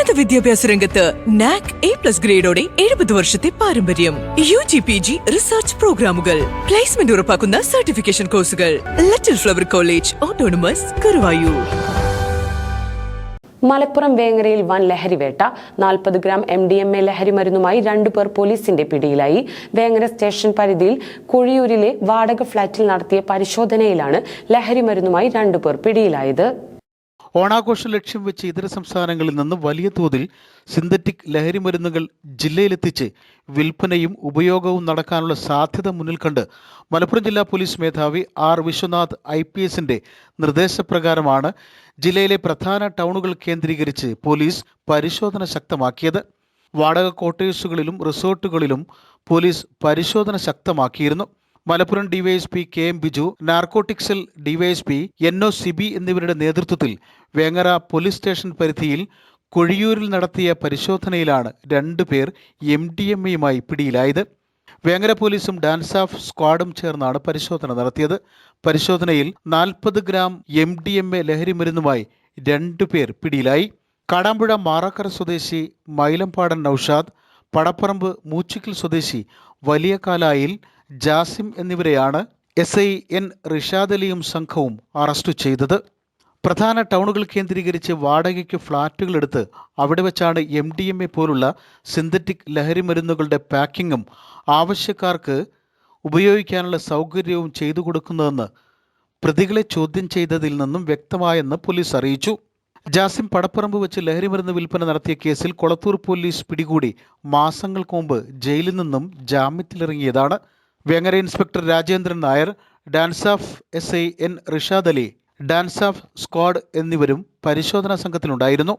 ഉന്നത വിദ്യാഭ്യാസ രംഗത്ത് നാക് എ പ്ലസ് ഗ്രേഡോടെ എഴുപത് വർഷത്തെ പാരമ്പര്യം. U G P G research പ്രോഗ്രാമുകൾ പ്ലേസ്മെന്റ് ഉറപ്പാക്കുന്ന സർട്ടിഫിക്കേഷൻ കോഴ്സുകൾ little flower college autonomous Guruvayur Malappuram വേങ്ങരയിൽ വൻ ലഹരിവേട്ട നാൽപ്പത് gram M D M A ലഹരി മരുന്നുമായി രണ്ടുപേർ പോലീസിന്റെ പിടിയിലായി. വേങ്ങര സ്റ്റേഷൻ പരിധിയിൽ കുഴിയൂരിലെ വാടക ഫ്ളാറ്റിൽ നടത്തിയ പരിശോധനയിലാണ് ലഹരി മരുന്നുമായി രണ്ടുപേർ പിടിയിലായത്. ഓണാഘോഷം ലക്ഷ്യം വെച്ച് ഇതര സംസ്ഥാനങ്ങളിൽ നിന്ന് വലിയ തോതിൽ സിന്തറ്റിക് ലഹരി മരുന്നുകൾ ജില്ലയിലെത്തിച്ച് വിൽപ്പനയും ഉപയോഗവും നടക്കാനുള്ള സാധ്യത മുന്നിൽ കണ്ട് മലപ്പുറം ജില്ലാ പോലീസ് മേധാവി ആർ വിശ്വനാഥ് ഐ പി എസിന്റെ നിർദ്ദേശപ്രകാരമാണ് ജില്ലയിലെ പ്രധാന ടൗണുകൾ കേന്ദ്രീകരിച്ച് പോലീസ് പരിശോധന ശക്തമാക്കിയത്. വാടക ക്വാർട്ടേഴ്സുകളിലും റിസോർട്ടുകളിലും പോലീസ് പരിശോധന ശക്തമാക്കിയിരുന്നു. Malappuram DYSP K M Biju നാർക്കോട്ടിക്സിൽ DYSP N O Siby എന്നിവരുടെ നേതൃത്വത്തിൽ വേങ്ങര പോലീസ് സ്റ്റേഷൻ പരിധിയിൽ കൊഴിയൂരിൽ നടത്തിയ പരിശോധനയിലാണ് രണ്ടുപേർ എം ഡി എം എയുമായി പിടിയിലായത്. വേങ്ങര പോലീസും ഡാൻസ് ഓഫ് സ്ക്വാഡും ചേർന്നാണ് പരിശോധന നടത്തിയത്. പരിശോധനയിൽ നാൽപ്പത് gram M D M A ലഹരി മരുന്നുമായി രണ്ടുപേർ പിടിയിലായി. കാടാമ്പുഴ മാറാക്കര സ്വദേശി മൈലമ്പാടൻ നൌഷാദ് പടപ്പറമ്പ് മൂച്ചിക്കൽ സ്വദേശി വലിയ കാലായിൽ ജാസിം എന്നിവരെയാണ് എസ് ഐ എൻ റിഷാദ് അലിയും സംഘവും അറസ്റ്റ് ചെയ്തത്. പ്രധാന ടൗണുകൾ കേന്ദ്രീകരിച്ച് വാടകയ്ക്ക് ഫ്ളാറ്റുകളെടുത്ത് അവിടെ വെച്ചാണ് എം ഡി എം എ പോലുള്ള സിന്തറ്റിക് ലഹരി മരുന്നുകളുടെ പാക്കിങ്ങും ആവശ്യക്കാർക്ക് ഉപയോഗിക്കാനുള്ള സൗകര്യവും ചെയ്തു കൊടുക്കുന്നതെന്ന് പ്രതികളെ ചോദ്യം ചെയ്തതിൽ നിന്നും വ്യക്തമായെന്ന് പോലീസ് അറിയിച്ചു. ജാസിം പടപ്പറമ്പ് വെച്ച് ലഹരിമരുന്ന് വിൽപ്പന നടത്തിയ കേസിൽ കൊളത്തൂർ പോലീസ് പിടികൂടി മാസങ്ങൾക്ക് മുമ്പ് ജയിലിൽ നിന്നും ജാമ്യത്തിലിറങ്ങിയതാണ്. Vengara inspector Rajendran Nair DANSAF S I N Rishad Ali DANSAF squad എന്നിവരും പരിശോധനാ സംഘത്തിലുണ്ടായിരുന്നു.